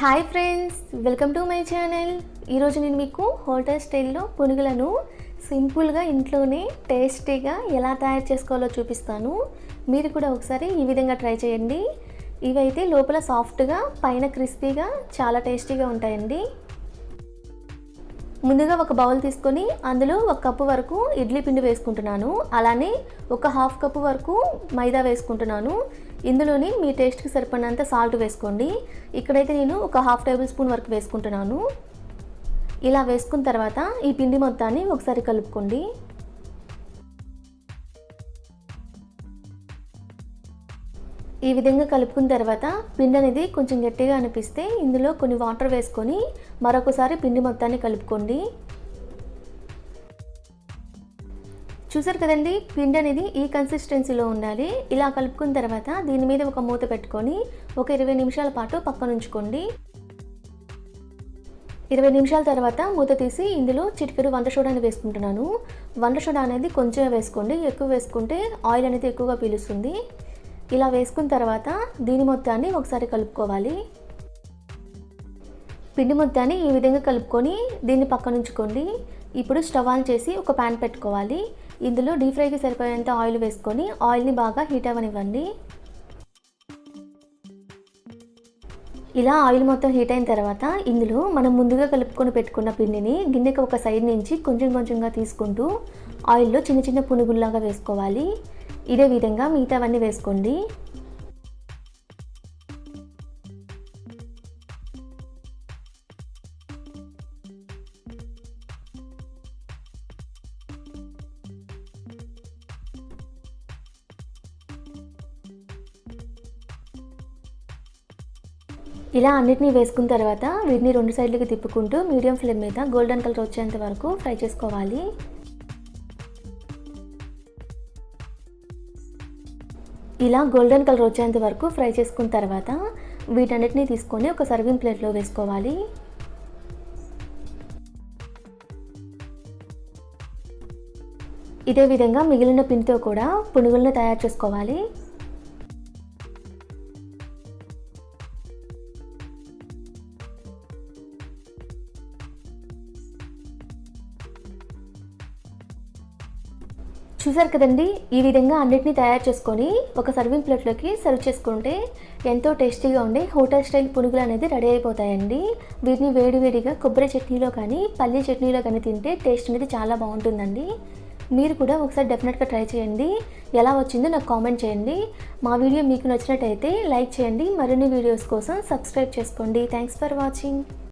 Hi friends welcome to my channel. ఈరోజు నేను మీకు హోటల్ స్టైల్లో పునుగులను సింపుల్గా ఇంట్లోనే టేస్టీగా ఎలా తయారు చేసుకోవాలో చూపిస్తాను. మీరు కూడా ఒకసారి ఈ విధంగా ట్రై చేయండి. ఇవైతే లోపల సాఫ్ట్గా పైన క్రిస్పీగా చాలా టేస్టీగా ఉంటాయండి. ముందుగా ఒక బౌల్ తీసుకొని అందులో ఒక కప్పు వరకు ఇడ్లీ పిండి వేసుకుంటున్నాను. అలానే ఒక హాఫ్ కప్పు వరకు మైదా వేసుకుంటున్నాను. ఇందులోని మీ టేస్ట్కి సరిపడినంత సాల్ట్ వేసుకోండి. ఇక్కడైతే నేను ఒక హాఫ్ టేబుల్ స్పూన్ వరకు వేసుకుంటున్నాను. ఇలా వేసుకున్న తర్వాత ఈ పిండి మొత్తాన్ని ఒకసారి కలుపుకోండి. ఈ విధంగా కలుపుకున్న తర్వాత పిండి అనేది కొంచెం గట్టిగా అనిపిస్తే ఇందులో కొన్ని వాటర్ వేసుకొని మరొకసారి పిండి మొత్తాన్ని కలుపుకోండి. చూసారు కదండి? పిండి అనేది ఈ కన్సిస్టెన్సీలో ఉండాలి. ఇలా కలుపుకున్న తర్వాత దీని మీద ఒక మూత పెట్టుకొని ఒక ఇరవై నిమిషాల పాటు పక్కన ఉంచుకోండి. ఇరవై నిమిషాల తర్వాత మూత తీసి ఇందులో చిటికెడు వంట సోడాని వేసుకుంటున్నాను. వంట సోడా అనేది కొంచెం వేసుకోండి. ఎక్కువ వేసుకుంటే ఆయిల్ అనేది ఎక్కువగా పీలుస్తుంది. ఇలా వేసుకున్న తర్వాత దీని మొత్తాన్ని ఒకసారి కలుపుకోవాలి. పిండి మొత్తాన్ని ఈ విధంగా కలుపుకొని దీన్ని పక్కన ఉంచుకోండి. ఇప్పుడు స్టవ్ ఆన్ చేసి ఒక ప్యాన్ పెట్టుకోవాలి. ఇందులో డీప్ ఫ్రైకి సరిపోయేంత ఆయిల్ వేసుకొని ఆయిల్ని బాగా హీట్ అవ్వనివ్వండి. ఇలా ఆయిల్ మొత్తం హీట్ అయిన తర్వాత ఇందులో మనం ముందుగా కలుపుకొని పెట్టుకున్న పిండిని గిన్నెకి ఒక సైడ్ నుంచి కొంచెం కొంచెంగా తీసుకుంటూ ఆయిల్లో చిన్న చిన్న పునుగుల్లాగా వేసుకోవాలి. ఇదే విధంగా మిగతావన్నీ వేసుకోండి. ఇలా అన్నిటినీ వేసుకున్న తర్వాత వీటిని రెండు సైడ్లకి తిప్పుకుంటూ మీడియం ఫ్లేమ్ మీద గోల్డెన్ కలర్ వచ్చేంత వరకు ఫ్రై చేసుకోవాలి. ఇలా గోల్డెన్ కలర్ వచ్చేంత వరకు ఫ్రై చేసుకున్న తర్వాత వీటన్నిటిని తీసుకొని ఒక సర్వింగ్ ప్లేట్లో వేసుకోవాలి. ఇదే విధంగా మిగిలిన పిండితో కూడా పునుగులను తయారు చేసుకోవాలి. చూసారు కదండి? ఈ విధంగా అన్నిటిని తయారు చేసుకొని ఒక సర్వింగ్ ప్లేట్లోకి సర్వ్ చేసుకుంటే ఎంతో టేస్టీగా ఉండే హోటల్ స్టైల్ పునుగులు అనేది రెడీ అయిపోతాయండి. వీటిని వేడివేడిగా కొబ్బరి చట్నీలో కానీ పల్లీ చట్నీలో కానీ తింటే టేస్ట్ అనేది చాలా బాగుంటుందండి. మీరు కూడా ఒకసారి డెఫినెట్గా ట్రై చేయండి. ఎలా వచ్చిందో నాకు కామెంట్ చేయండి. మా వీడియో మీకు నచ్చినట్టయితే లైక్ చేయండి. మరిన్ని వీడియోస్ కోసం సబ్స్క్రైబ్ చేసుకోండి. Thanks for watching